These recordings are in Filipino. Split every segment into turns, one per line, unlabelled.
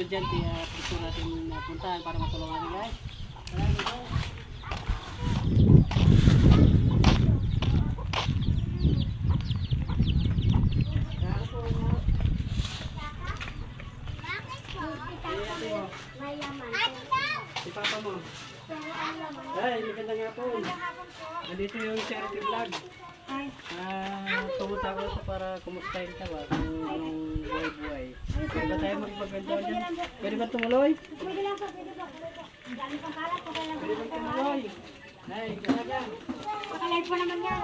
estudyante at gusto natin uh, puntahan para matulungan guys. Ayan po, Si Papa mo. Ay, maganda nga po. Nandito yung charity vlog. Ah, pumunta ko sa para kumustahin ka ba kung anong buhay-buhay. Pwede ba tayo magpagkwentuhan dyan? Pwede ba tumuloy?
Pwede lang po, pwede po. Dami pang kalat po
Pwede ba tumuloy? Ay, ganaga.
Pakalive po naman yan.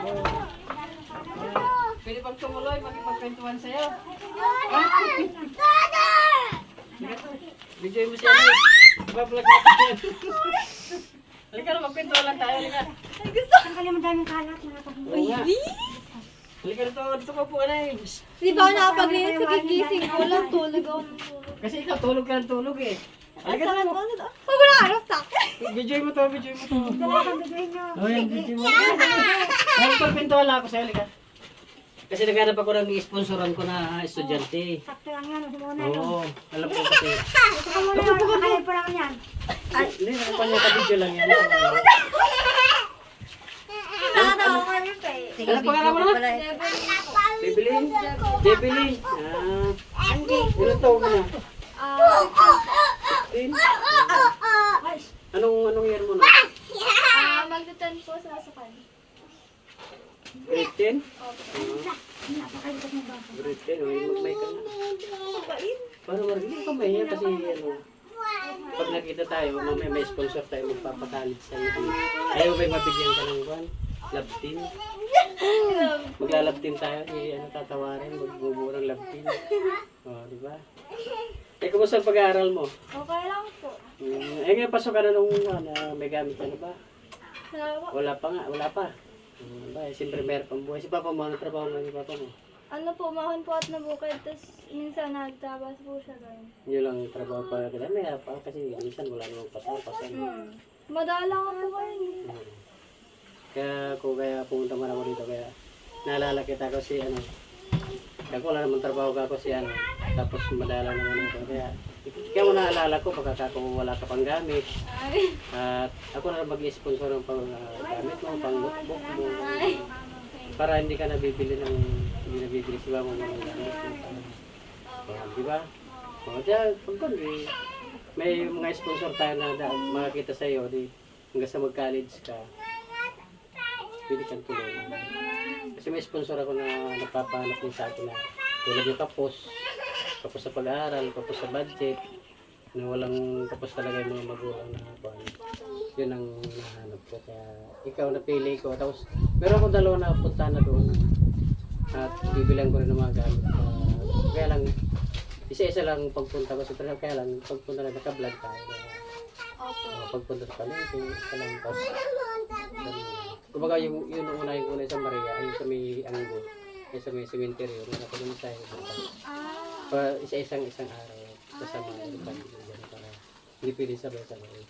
Ah, pwede bang tumuloy? Magpagkwentuhan sa'yo? Video mo siya. Bablog natin yan. Halika na, magkwentuhan lang tayo. Halika.
Ang kanya madaming kalat, mga pag-
Oo nga. Halika dito, dito ka po ka na eh.
Di ba ako nakapag-rin sa gigising ko lang, tulog ako ng tulog.
Kasi ikaw tulog ka ng tulog eh. Halika dito.
ko? Huwag mo na harap sa akin.
Video mo to, video mo to.
Dala kang bigay nyo.
Oh, yan, video mo. Ay, pagpintuhan lang ako sa'yo, halika. Kasi naghanap ako ng sponsoran ko na estudyante.
Sakto lang yan, yun.
Oo, alam ko kasi.
Ko muna, pakalive po naman yan.
Hindi, nakapanya ka video lang yan.
Nakatawa ko rin pa eh.
Ano pangalan mo na? Bibelin? Bibelin? Ah, ilan taon ka na?
Ah,
15? Anong, anong year mo na?
ah, magtutan po sa.
Grade 10?
Napakalikat mo ba?
Grade 10, oh, magmay ka na. Para marigil ka mahiya kasi ano, pag nakita tayo, mamaya may sponsor tayo magpapakalit sa iyo. Ayaw may mabigyan ka ng kwan? Love team. Magla-love team tayo, eh, ano, tatawarin, magbuburo ng love team. Oh, di ba? Eh, kumusta ang pag-aaral mo?
Okay lang po.
Hmm, eh, ngayon pasok ka na nung ano, may gamit ka na ba? Wala pa nga, wala pa. Hmm, ba, eh, siyempre meron pang buhay. Si Papa mo, ano trabaho mo ni Papa mo?
Ano po, mahon po at nabukid. Tapos minsan nagtabas po siya doon.
Yun lang yung trabaho pa. Kaya may pa kasi minsan wala namang patapas. Ano?
Hmm. Madala ka po kayo.
Hmm. Kaya kung kaya pumunta man ako dito kaya naalala kita ko si ano kaya wala namang trabaho ka ako si ano tapos madala naman ako kaya kaya mo naalala ko baka kung wala ka pang gamit at ako na mag-sponsor ng pang ah, gamit mo pang notebook mo. para hindi ka nabibili ng hindi nabibili si mama mo ng gamit mo uh, di ba? O diyan pag eh, may mga sponsor tayo na da, makakita sa iyo di hanggang sa mag-college ka pwede kang tulungan. Kasi may sponsor ako na nagpapahanap din sa akin na tulad yung kapos, kapos sa pag-aaral, kapos sa budget, na walang kapos talaga yung mga magulang na kuhan. Yun ang nahanap ko. Kaya ikaw napili ko. Tapos meron akong dalawa na punta na doon. At bibilang ko rin ng mga gamit. Ah, kaya lang, isa-isa lang pagpunta ko sa trabaho. Kaya lang, pagpunta na naka-vlog tayo. Uh, pagpunta sa palengke, tapos kumbaga yung yun ang unahin ko na sa Maria ay sa may anggo ay sa may cemetery yung ako dun sa
Ah.
Pa isa-isang isang araw kasama yung pamilya para hindi pwede sabay-sabay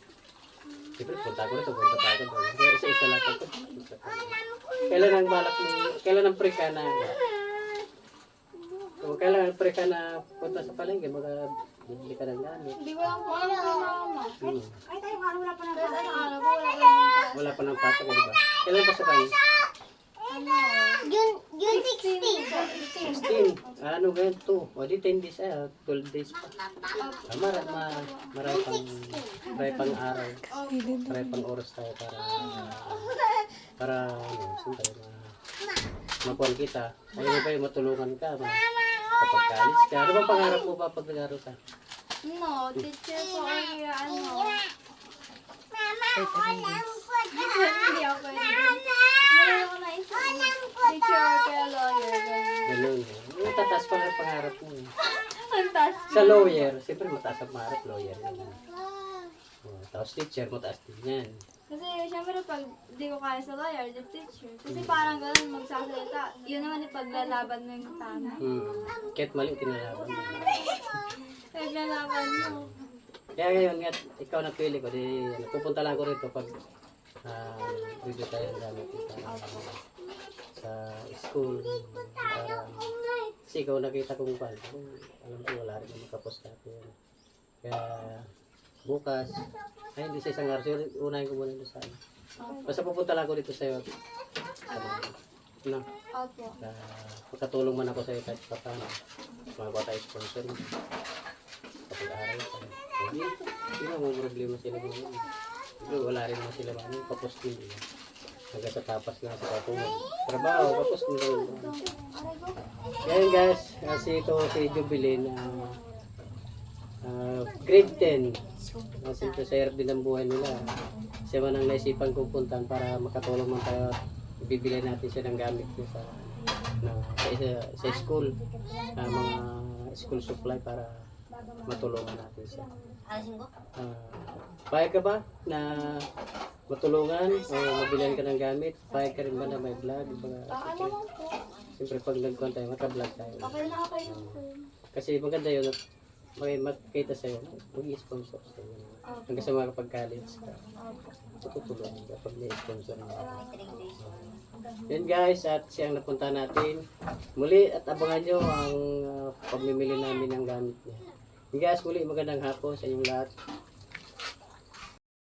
Siyempre, punta ko rito, punta pa ako doon. Kaya isa-isa lang ako. Kailan ang balak mo, kailan ang pre ka na, kung kailan ang pre ka na punta sa palengke, baka bibili ka ng gamit.
Hindi ko lang po alam kung mama.
Hmm.
Ay, tayo, ano wala pa na
Tapos ano wala pa.
Wala ng pasok, di ba? Kailan pa sa kanya?
June, June
16. Ah, ano ganyan to? O di 10 days ah, 12 days pa. Ah, mara, ma, marami pang, marami pang araw. Marami pang oras tayo para, para, ano, siyempre, ma, makuhan kita. Ayun ba yung matulungan ka, ma, kapag college ka. Ano bang pangarap mo ba pag nag-aaral ka?
No, teacher po ay ano. Hindi ako pwede. Meron ako na isip. Teacher kaya lawyer. ganun.
Tataas pa ang pangarap mo. eh.
Ang taas.
Sa lawyer, siyempre mataas ang pangarap, lawyer. Ganun. Oh, tapos teacher, mataas din yan.
Kasi syempre pag di ko kaya sa lawyer, the teacher. Kasi parang ganun magsasalita. Yun naman yung paglalaban mo yung tama.
Hmm. Kahit mali, tinalaban mo.
Paglalaban mo.
Kaya ngayon, nga, ikaw na pili ko, di, ano, pupunta lang ko rito pag uh, review tayo ng gamit para sa school. Para, kasi ikaw nakita kong pan. Alam ko, wala rin naman kapos dati. Yan. Kaya bukas, ay hindi sa isang araw, siguro unahin ko muna doon sa ano. Basta pupunta lang ako dito sa'yo. Ano, na,
Opo.
na makatulong man ako sa'yo kahit pa paano. Magawa tayo sponsor mo. Kapag-aaral ka. Hindi, hindi na mo problema sila mo. Wala rin mo sila ano, kapos din. eh. Hanggang sa tapas na sa kapungan. Trabaho.
Aray ko.
Ngayon guys, kasi ito si Jubilin, ah ah, grade 10. Uh, Siyempre sa din ang buhay nila. Siya man ang naisipan kong puntan para makatulong man tayo at bibili natin siya ng gamit niya sa, na, sa, sa, school. ah, mga school supply para matulungan natin siya. Ah, payag ka ba na matulungan o mabilan ka ng gamit? Payag ka rin ba na may vlog? Mga,
Baka naman po.
Siyempre pag nagkuhan tayo, maka-vlog tayo.
Okay na okay lang po.
Kasi maganda yun, at may makikita sa'yo, mag-sponsor sa'yo. Hanggang sa mga kapag-college ka, tutulungan ka pag may-sponsor mo. Yan guys, at siyang napunta natin. Muli at abangan nyo ang uh, pagmimili namin ng gamit niya. Guys, muli magandang hapon sa inyong lahat.